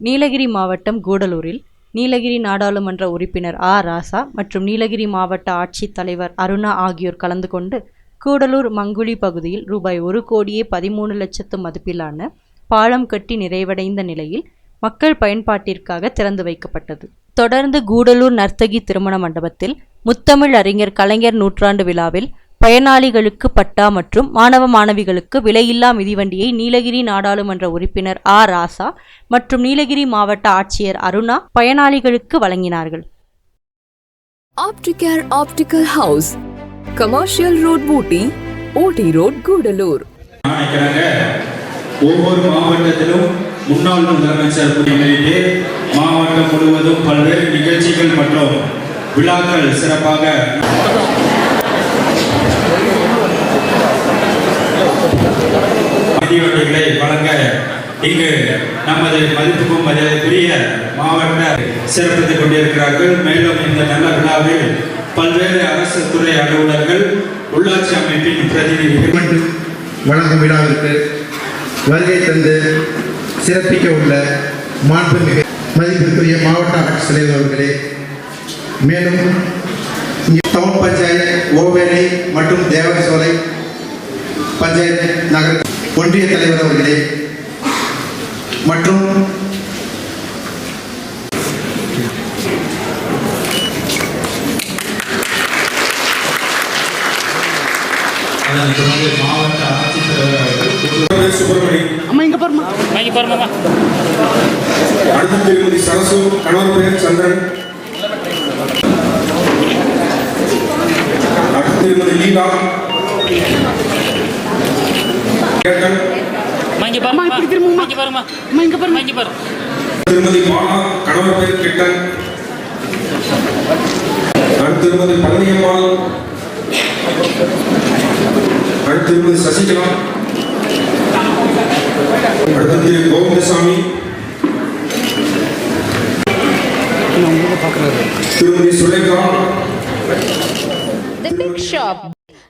நீலகிரி மாவட்டம் கூடலூரில் நீலகிரி நாடாளுமன்ற உறுப்பினர் ஆ. ராசா மற்றும் நீலகிரி மாவட்ட ஆட்சித்தலைவர் அருணா ஆகியோர் கலந்து கொண்டு கூடலூர் மங்குழி பகுதியில் ரூபாய் ஒரு கோடியே பதிமூணு லட்சத்து மதிப்பிலான பாலம் கட்டி நிறைவடைந்த நிலையில் மக்கள் பயன்பாட்டிற்காக திறந்து வைக்கப்பட்டது. தொடர்ந்து கூடலூர் நர்த்தகி திருமண மண்டபத்தில் முத்தமிழ் அறிஞர் கலைஞர் நூற்றாண்டு விழாவில் பயனாளிகளுக்கு பட்டா மற்றும் மாணவ மாணவிகளுக்கு விலையில்லா மிதிவண்டியை நீலகிரி நாடாளுமன்ற உறுப்பினர் ஆ ராசா மற்றும் நீலகிரி மாவட்ட ஆட்சியர் அருணா பயனாளிகளுக்கு வழங்கினார்கள் Opticare Optical House, Commercial Road, Booty, OT Road, Gudalur. நினைக்கிறாங்க ஒவ்வொரு மாவட்டத்திலும் முன்னாள் முதலமைச்சர் மாவட்டம் முழுவதும் பல்வேறு நிகழ்ச்சிகள் மற்றும் விழாக்கள் சிறப்பாக இங்கு நமது மதிப்புக்கும் மரியாதைக்குரிய மாவட்ட சிறப்பித்துக் கொண்டிருக்கிறார்கள். மேலும் இந்த நல்ல விழாவில் பல்வேறு அரசு துறை அலுவலர்கள் உள்ளாட்சி அமைப்பின் பிரதிநிதிகள். வழங்கும் விழாவிற்கு வருகை தந்து சிறப்பிக்க உள்ள மாண்புமிகு மதிப்பிற்குரிய மாவட்ட ஆட்சித்தலைவர் அவர்களே மேலும் டவுன் பஞ்சாயத்து ஓவேலை மற்றும் தேவசோலை பஞ்சாயத்து நகர ஒன்றிய தலைவர் அவர்களே மற்றும் அவர்கள் சுப்பிரமணி வாங்கி பாருமாமா. அடுத்து திருமதி சரசு கணவர் பெயர் சந்திரன். அடுத்து திருமதி லீலா. வாங்கி பாருமா வாங்கி பாருமா வாங்கி பாரு. திருமதி பாலா கணவர் பெயர் கெட்டன். அடுத்து திருமதி பழனியம்மாள். அடுத்து திருமதி சசிகலா. அடுத்து திரு கோவிந்தசாமி. திருமதி சுரேகா.